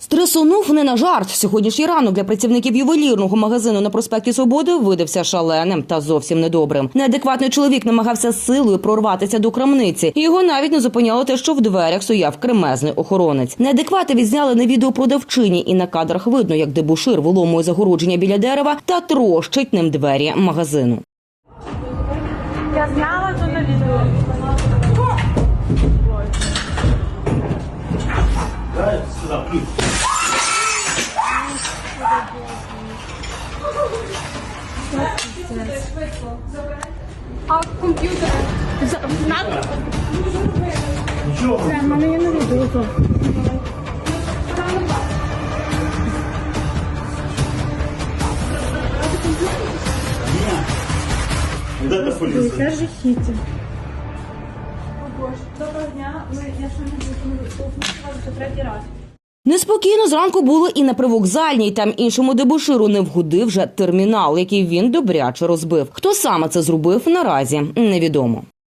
Стресонув не на жарт. Сьогоднішній ранок для працівників ювелірного магазину на проспекті Свободи видався шаленим та зовсім недобрим. Неадекватний чоловік намагався силою прорватися до крамниці. Його навіть не зупиняло те, що в дверях стояв кремезний охоронець. Неадеквати відзняли на відео продавчині, і на кадрах видно, як дебушир виломує загородження біля дерева та трощить ним двері магазину. Я зняла то на відео. А комп'ютер? На- В мене є на відео. Це жахіття. О Боже, доброго дня. Ми, я що не буду, це третій раз. Неспокійно зранку було і на привокзальній. Там іншому дебуширу не вгодив вже термінал, який він добряче розбив. Хто саме це зробив наразі невідомо.